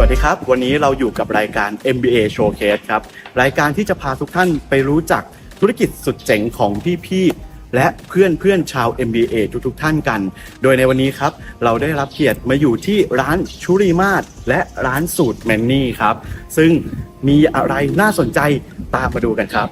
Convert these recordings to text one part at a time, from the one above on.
วัสดีครับ วันนี้เราอยู่กับรายการ MBA Showcase ครับ รายการที่จะพาทุกท่านไปรู้จักธุรกิจสุดเจ๋งของพี่ๆและเพื่อนเพื่อนๆชาว MBA ทุกๆท่านกัน โดยในวันนี้ครับ เราได้รับเกียรติมาอยู่ที่ร้านชุรีมาศและร้านสูตรแมนนี่ครับ ซึ่งมีอะไรน่าสนใจตามมาดูกันครับ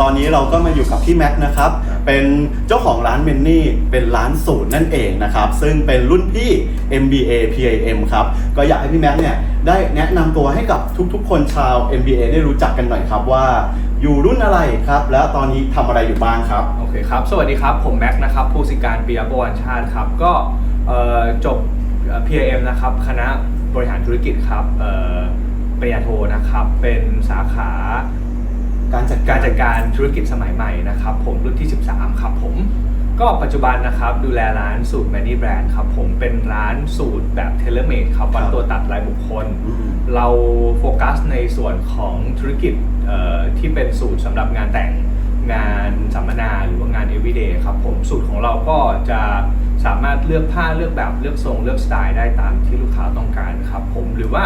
ตอนนี้เราก็มาอยู่กับพี่แม็กซ์นะครับ เป็นเจ้าของร้านเมนนี่ เป็นร้านสูตรนั่นเองนะครับ ซึ่งเป็นรุ่นพี่ MBA PIM ครับ ก็อยากให้พี่แม็กซ์เนี่ยได้แนะนำตัวให้กับทุกๆ คนชาว MBA ได้รู้จักกันหน่อยครับว่า อยู่รุ่นอะไรครับ แล้วตอนนี้ทำอะไรอยู่บ้างครับ โอเคครับ สวัสดีครับ ผมแม็กซ์นะครับ ผู้สิการปียประวันชาติครับ ก็เอ่อจบ PIM นะครับ คณะบริหารธุรกิจครับเอ่อปริญญาโทนะครับ เป็นสาขา การจัดการจัดการธุรกิจสมัยใหม่นะครับผมรุ่นที่ 13 ครับผมก็ปัจจุบันนะครับดูแลร้านสูตรแมนนี่แบรนด์ครับผมเป็นร้านสูตรแบบเทเลเมดครับวัดตัวตัดรายบุคคลอืมเราโฟกัสในส่วนของธุรกิจเอ่อที่เป็นสูตรสำหรับงานแต่งงานสัมมนาหรือว่างาน everyday ครับผมสูตรของเราก็จะสามารถเลือกผ้าเลือกแบบเลือกทรงเลือกสไตล์ได้ตามที่ลูกค้าต้องการครับผมหรือว่า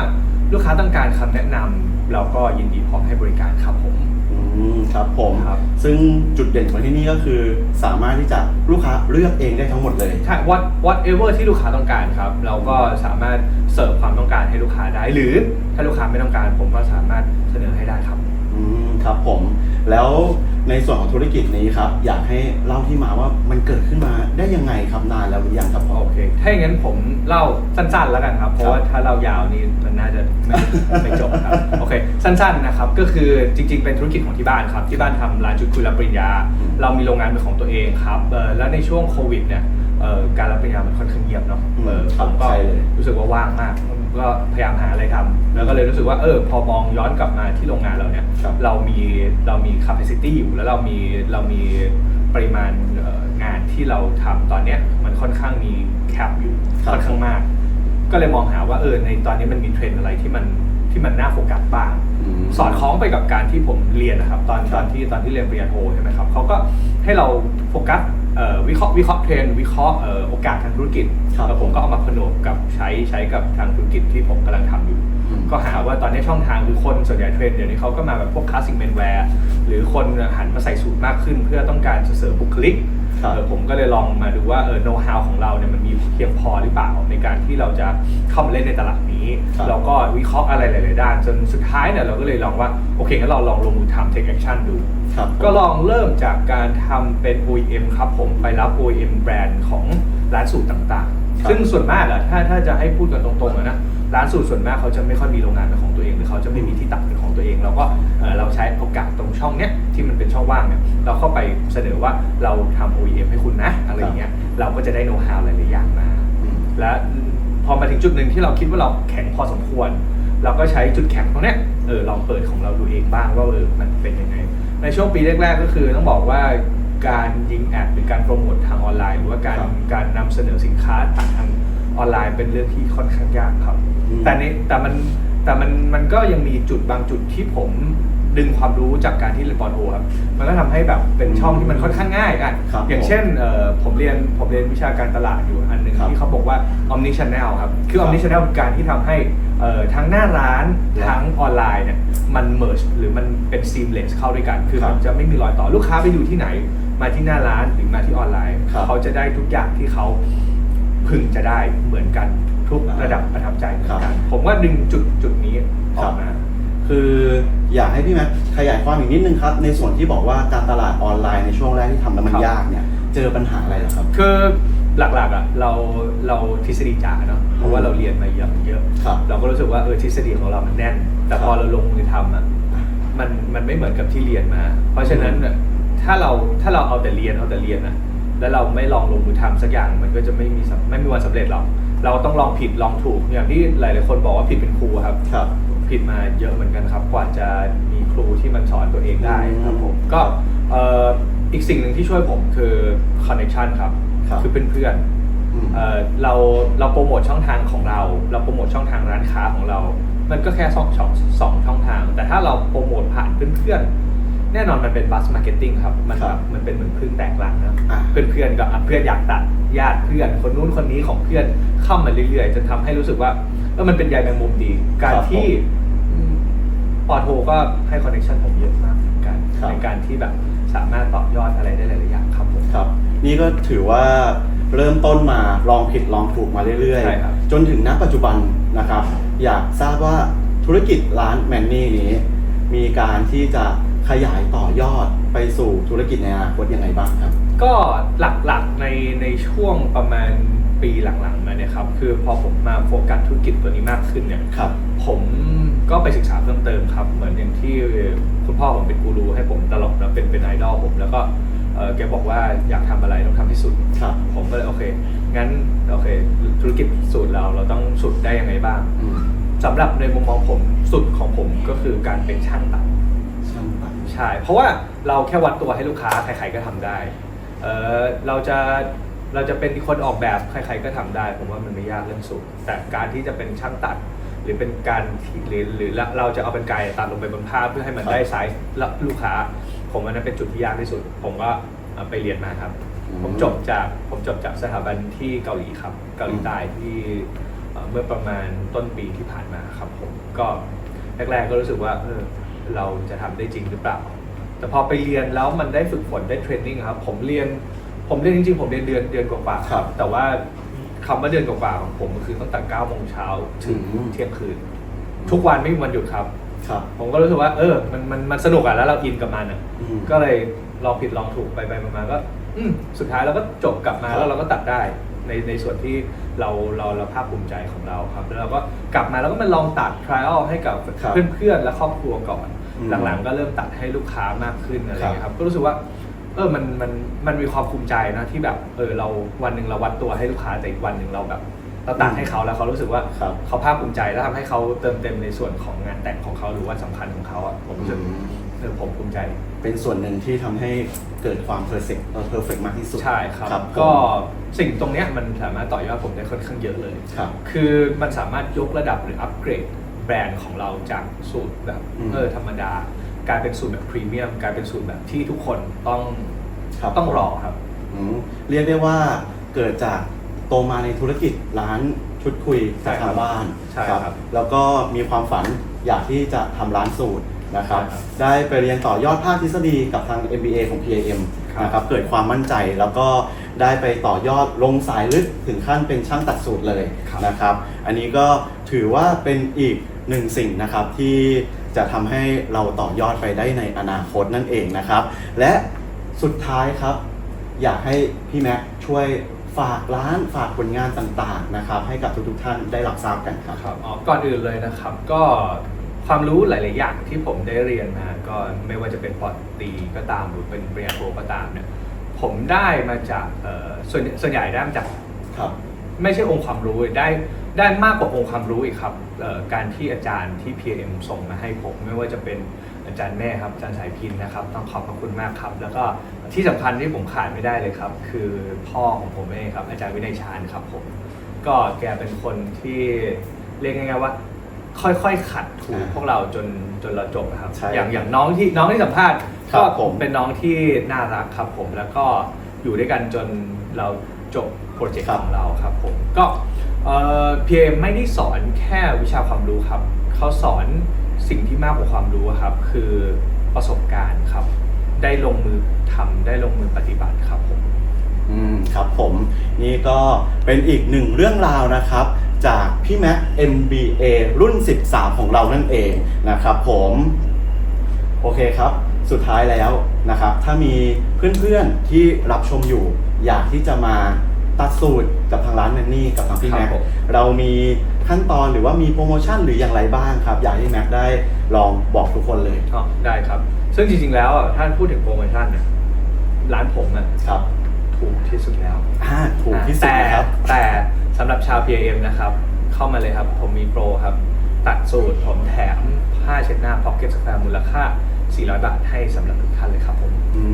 ลูกค้าต้องการคำแนะนำเราก็ยินดีพร้อมให้บริการครับผมอื มครับผม ครับ ซึ่งจุดเด่นของที่นี่ก็คือ สามารถที่จะลูกค้าเลือกเองได้ทั้งหมดเลย ใช่ what whatever ที่ลูกค้าต้องการครับ เราก็สามารถเสิร์ฟความต้องการให้ลูกค้าได้ หรือถ้าลูกค้าไม่ต้องการ ผมก็สามารถเสนอให้ได้ครับ อืมครับผม แล้ว ในส่วนของธุรกิจนี้ครับ อยากให้เล่าที่มาว่ามันเกิดขึ้นมาได้ยังไงครับนานแล้วหรือยังครับพ่อ โอเค ถ้าอย่างนั้นผมเล่าสั้นๆแล้วกันครับ เพราะว่าถ้าเล่ายาวนี่มันน่าจะไม่ไม่จบครับ โอเค สั้นๆนะครับ ก็คือจริงๆเป็นธุรกิจของที่บ้านครับ ที่บ้านทำร้านชุดคุยรับปริญญา อืม เรามีโรงงานเป็นของตัวเองครับเออแล้วในช่วงโควิดเนี่ยเอ่อการรับปริญญามันค่อนข้างเงียบเนาะ เออผมก็ใช่เลย รู้สึกว่าว่างมาก ก็พยายามหาอะไรทำแล้วก็เลยรู้สึกว่าเออพอมองย้อนกลับมาที่โรงงานเราเนี่ยครับ เรามีเรามี capacity อยู่แล้วเรามีเรามีปริมาณเอ่องานที่เราทำตอนเนี้ยมันค่อนข้างมีแคปอยู่ครับ ค่อนข้างมาก ก็เลยมองหาว่าเออในตอนนี้มันมีเทรนด์อะไรที่มันที่มันน่าโฟกัสบ้าง ม สอดคล้องไปกับการที่ผมเรียนนะครับ ตอนครับตอนที่ตอนที่เรียนปริญญาโทใช่ไหมครับเขาก็ให้เราโฟกัสเอ่อ วิเคราะห์วิเคราะห์เทรนด์วิเคราะห์เอ่อโอกาสทางธุรกิจครับแล้วผมก็เอามาผนวกกับใช้ใช้กับทางธุรกิจที่ผมกำลังทำอยู่อืมก็หาว่าตอนนี้ช่องทางคือคนส่วนใหญ่เทรนด์เดี๋ยวนี้เขาก็มาแบบพวกคลาสสิกเมนแวร์หรือคนหันมาใส่สูทมากขึ้น เพื่อต้องการจะเสริมบุคลิก ครับ เออผมก็เลยลองมาดูว่าเออโน้ตฮาวของเราเนี่ยมันมีเพียงพอหรือเปล่าในการที่เราจะเข้ามาเล่นในตลาดนี้ครับ เราก็วิเคราะห์อะไรหลาย ๆ ด้าน จนสุดท้ายเนี่ยเราก็เลยลองว่าโอเคงั้นเราลองลงมือทำ take action ดู ครับ ก็ลองเริ่มจากการทำเป็น OEM ครับผมไปรับ OEM แบรนด์ของร้านสูตรต่าง ครับ ๆ ซึ่งส่วนมากอะถ้าถ้าจะให้พูดกันตรงๆอะนะ ร้านสูตรส่วนมากเขาจะไม่ค่อยมีโรงงานเป็นของตัวเองหรือเขาจะไม่มีที่ตัดเป็นของตัวเอง เราก็เอ่อเราใช้โอกาสตรงช่องเนี้ยที่มันเป็นช่องว่างเนี่ยเราเข้าไปเสนอว่าเราทำ OEM ให้คุณนะอะไรอย่างเงี้ยเราก็จะได้โน้ตฮาวหลายๆอย่างมาอืมและพอมาถึงจุดหนึ่งที่เราคิดว่าเราแข็งพอสมควร เราก็ใช้จุดแข็งตรงเนี้ยเออลองเปิดของเราดูเองบ้างว่าเออมันเป็นยังไง ในช่วงปีแรก ๆ ก็คือต้องบอกว่าการยิงแอดหรือการโปรโมททางออนไลน์ หรือว่าการครับการนำเสนอสินค้าผ่านทางออนไลน์เป็นเรื่องที่ค่อนข้างยากครับอืม แต่นี้แต่มันแต่มันมันก็ยังมีจุดบางจุดที่ผมดึงความรู้จากการที่เรียนปอโทครับมันก็ทำให้แบบเป็นช่องที่มันค่อนข้างง่ายอะครับอย่างเช่นเอ่อผมเรียนผมเรียนวิชาการตลาดอยู่อันหนึ่งครับที่เขาบอกว่า omni channel ครับ คือครับ omni channel คือการที่ทำให้เอ่อทั้งหน้าร้านครับทั้งออนไลน์เนี่ยมัน merge หรือมันเป็น seamless เข้าด้วยกัน คือครับมันจะไม่มีรอยต่อลูกค้าไปอยู่ที่ไหน มาที่หน้าร้านหรือมาที่ออนไลน์ครับเขาจะได้ทุกอย่างที่เขาพึงจะได้เหมือนกัน ทุกระดับประทับใจเหมือนกัน ผมว่าดึงจุดจุดนี้ออกมาคืออยากให้พี่แม็กขยายความอีกนิดนึงครับ ในส่วนที่บอกว่าการตลาดออนไลน์ในช่วงแรกที่ทำแล้วมันครับยากเนี่ย เจอปัญหาอะไรเหรอครับ คือหลักๆอะเราเราทฤษฎีจ๋าเนาะเพราะว่าเราเรียนมาเยอะเยอะครับเราก็รู้สึกว่าเออทฤษฎีของเรามันแน่น แต่พอครับเราลงมือทำอะมันมันไม่เหมือนกับที่เรียนมา เพราะฉะนั้นน่ะถ้าเราถ้าเราเอาแต่เรียนเอาแต่เรียนนะแล้วเราไม่ลองลงมือทำสักอย่างมันก็จะไม่มีสำไม่มีวันสำเร็จหรอก เราต้องลองผิดลองถูกอย่างที่หลายๆคนบอกว่าผิดเป็นครูครับ ครับ ผิดมาเยอะเหมือนกันครับ กว่าจะมีครูที่มันสอนตัวเองได้ครับผมอืมก็เอ่ออีกสิ่งหนึ่งที่ช่วยผมคือคอนเน c t ชันครับครับคือเพื่อนๆอืมเอ่อเราเราโปรโมทช่องทางของเรา เราโปรโมทช่องทางร้านค้าของเรา มันก็แค่สองช่องสองช่องทาง แต่ถ้าเราโปรโมทผ่านเพื่อนๆ แน่นอนมันเป็นบัสมาร์เก็ตติ้งครับ มันครัแบบบมันเป็นเหมือนพึ่งแตกรังนะอะ เพื่อนๆก็อะเพื่อนอยากตัดญาติเพื่อนคนนู้นคนนี้ของเพื่อนเข้ามาเรื่อยๆจนทำให้รู้สึกว่าเออมันเป็นใยแมงมุมดี การครับที่ปอโทก็ให้คอนเนคชันผมเยอะมากเหมือนกันครับ ในการที่แบบสามารถต่อยอดอะไรได้หลายๆอย่างครับผม ครับนี่ก็ถือว่าเริ่มต้นมาลองผิดลองถูกมาเรื่อยใช่ครับ ๆ จนถึงณปัจจุบันนะครับ อยากทราบว่าธุรกิจร้านแมนนี่นี้ มีการที่จะ ขยายต่อยอดไปสู่ธุรกิจในอนาคตยังไงบ้างครับ ก็หลักๆในในช่วงประมาณปีหลังๆมาเนี่ยครับคือพอผมมาโฟกัสธุรกิจตัวนี้มากขึ้นเนี่ยครับ ผมก็ไปศึกษาเพิ่มเติมครับ เหมือนอย่างที่คุณพ่อผมเป็นกูรูให้ผมตลอดแล้วเป็นเป็นไอดอลผมแล้วก็เอ่อแกบอกว่าอยากทำอะไรต้องทำให้สุดครับผมก็เลยโอเค งั้นโอเค ธุรกิจสูตรเราเราต้องสุดได้ยังไงบ้างอืมสำหรับในมุมมองผมสุดของผมก็คือการเป็นช่างตัดช่างตัด ใช่ เพราะว่าเราแค่วัดตัวให้ลูกค้าใครๆก็ทำได้เออเราจะเราจะเป็นคนออกแบบใครๆก็ทำได้ ผมว่ามันไม่ยากเรื่องสูตรแต่การที่จะเป็นช่างตัด หรือเป็นการที่หรือหรือเราจะเอาเป็นไกรตัดลงไปบนผ้าเพื่อให้มันครับได้ไซส์แล้วลูกค้า ผมว่านั้นเป็นจุดที่ยากที่สุด ผมก็เอาไปเรียนมาครับ อืม ผมจบจากผมจบจากสถาบันที่เกาหลีครับเกาหลีใต้ที่เอ่อเมื่อประมาณต้นปีที่ผ่านมาครับผมก็แรกๆก็รู้สึกว่าเออ เราจะทำได้จริงหรือเปล่า แต่พอไปเรียนแล้วมันได้ฝึกฝนได้เทรนนิ่งครับ ผมเรียนผมเรียนจริงๆ ผมเรียนเดือนเดือนกว่าๆครับ แต่ว่าคำว่าเดือนกว่าๆของผมก็คือตั้งแต่9โมงเช้าถึงอืมเที่ยงคืน ทุกวันไม่มีวันหยุดครับครับ ผมก็รู้สึกว่า เออ มันมันมันสนุกอะแล้วเราอินกับมันอะอืมก็เลยลองผิดลองถูกไปไปมาๆก็ อืมสุดท้ายเราก็จบกลับมาครับแล้วเราก็ตัดได้ ในในส่วนที่เราเราเราภาคภูมิใจของเราครับแล้วเราก็กลับมาแล้วก็มาลองตัด trial ให้กับครับเพื่อนๆและครอบครัวก่อน อืมหลังๆก็เริ่มตัดให้ลูกค้ามากขึ้นอะไรอย่างเงี้ยครับครับก็รู้สึกว่าเออมันมันมันมีความภูมิใจนะที่แบบเออเราวันหนึ่งเราวัดตัวให้ลูกค้าแต่อีกวันหนึ่งเราแบบเราตัดให้เขาแล้วเขารู้สึกว่าครับ เขาภาคภูมิใจแล้วทำให้เขาเติมเต็มในส่วนของงานแต่งของเขาหรือวันสำคัญของเขาอะผมรู้สึก อืม เออผมภูมิใจ เป็นส่วนหนึ่งที่ทำให้เกิดความเพอร์เฟกต์เพอร์เฟกมากที่สุดใช่ครับครับก็ผมสิ่งตรงเนี้ยมันสามารถต่อยอดผมได้ค่อนข้างเยอะเลย ครับ คือมันสามารถยกระดับหรืออัปเกรดแบรนด์ของเราจากสูตรแบบอืม เออธรรมดากลายเป็นสูตรแบบพรีเมียมกลายเป็นสูตรแบบที่ทุกคนต้องครับต้องรอครับ อืมเรียกได้ว่าเกิดจากโตมาในธุรกิจร้านชุดคุยใช่จากครับทางบ้านใช่ครับ แล้วก็มีความฝันอยากที่จะทำร้านสูตร นะครับใช่ครับได้ไปเรียนต่อยอดภาคทฤษฎีกับทาง MBA ของ PAM ครับนะครับเกิดความมั่นใจแล้วก็ได้ไปต่อยอดลงสายลึกถึงขั้นเป็นช่างตัดสูตรเลยครับนะครับอันนี้ก็ถือว่าเป็นอีกหนึ่งสิ่งนะครับที่จะทำให้เราต่อยอดไปได้ในอนาคตนั่นเองนะครับ และสุดท้ายครับ อยากให้พี่แม็กซ์ช่วยฝากร้านฝากผลงานต่างๆนะครับ ให้กับทุกๆท่านได้รับทราบกันครับ ครับอ๋อก่อนอื่นเลยนะครับ ก็ ความรู้หลาย ๆ อย่างที่ผมได้เรียนมาก็ไม่ว่าจะเป็นปอตรีก็ตามหรือเป็นปริญญาโทก็ตามเนี่ยผมได้มาจากเอ่อส่วนส่วนใหญ่ได้มาจากครับไม่ใช่องค์ความรู้ได้ได้มากกว่าองค์ความรู้อีกครับเอ่อการที่อาจารย์ที่ PM ส่งมาให้ผม ไม่ว่าจะเป็นอาจารย์แม่ครับอาจารย์สายพินนะครับต้องขอบพระคุณมากครับ แล้วก็ที่สำคัญที่ผมขาดไม่ได้เลยครับ คือพ่อของผมเองครับ อาจารย์วินัยชาญครับผมก็แกเป็นคนที่เรียกง่ายๆว่า ค่อยๆขัดถูอ่าพวกเราจนจนเราจบอะครับ ใช่อย่างอย่างน้องที่น้องที่สัมภาษณ์ครัก็บผม เป็นน้องที่น่ารักครับผมแล้วก็อยู่ด้วยกันจนเราจบโปรเจกต์ครับของเราครับผมก็เอ่อ PM ไม่ได้สอนแค่วิชาความรู้ครับเขาสอนสิ่งที่มากกว่าความรู้อะครับ คือประสบการณ์ครับ ได้ลงมือทำได้ลงมือปฏิบัติครับผม อืมครับผมนี่ก็เป็นอีกหนึ่งเรื่องราวนะครับ จากพี่แม็ก MBA รุ่น 13 ของเรานั่นเองนะครับผมโอเคครับ สุดท้ายแล้วนะครับ ถ้ามีเพื่อนๆที่รับชมอยู่ อยากที่จะมาตัดสูตรกับทางร้านแมนนี่กับทางพี่ครับแม็กผมเรามีขั้นตอนหรือว่ามีโปรโมชั่นหรืออย่างไรบ้างครับ อยากให้แม็กได้ลองบอกทุกคนเลยอ๋อได้ครับ ซึ่งจริงๆแล้วอะถ้าพูดถึงโปรโมชั่นเนี่ยร้านผมอะครับ ถูกที่สุดแล้วอ่าถูกที่สุดแต่นะครับแต่ สำหรับชาว PAM นะครับ เข้ามาเลยครับ ผมมีโปรครับ ตัดสูตรผมแถมผ้าเช็ดหน้า Pocket Square มูลค่า 400 บาทให้สำหรับทุกท่านเลยครับผม อื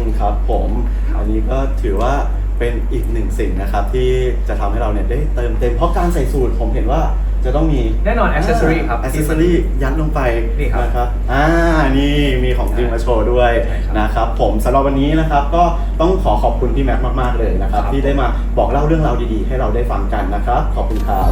มครับผมครับอันนี้ก็ถือว่าเป็นอีกหนึ่งสิ่งนะครับที่จะทำให้เราเนี่ยได้เติมเต็มเพราะการใส่สูตรผมเห็นว่า จะต้องมีแน่นอน accessory ครับอ c เซสซอรี่ยัดลงไปนี่ครับนะครับอ่านี่มีของจริงมาโชว์ด้วยใช่ครับนะครับผมสำหรับวันนี้นะครับก็ต้องขอขอบคุณพี่แม็กซ์มากๆเลยนะครับ ครับ ที่ได้มาบอกเล่าเรื่องราวดีๆ ให้เราได้ฟังกันนะครับ ขอบคุณครับ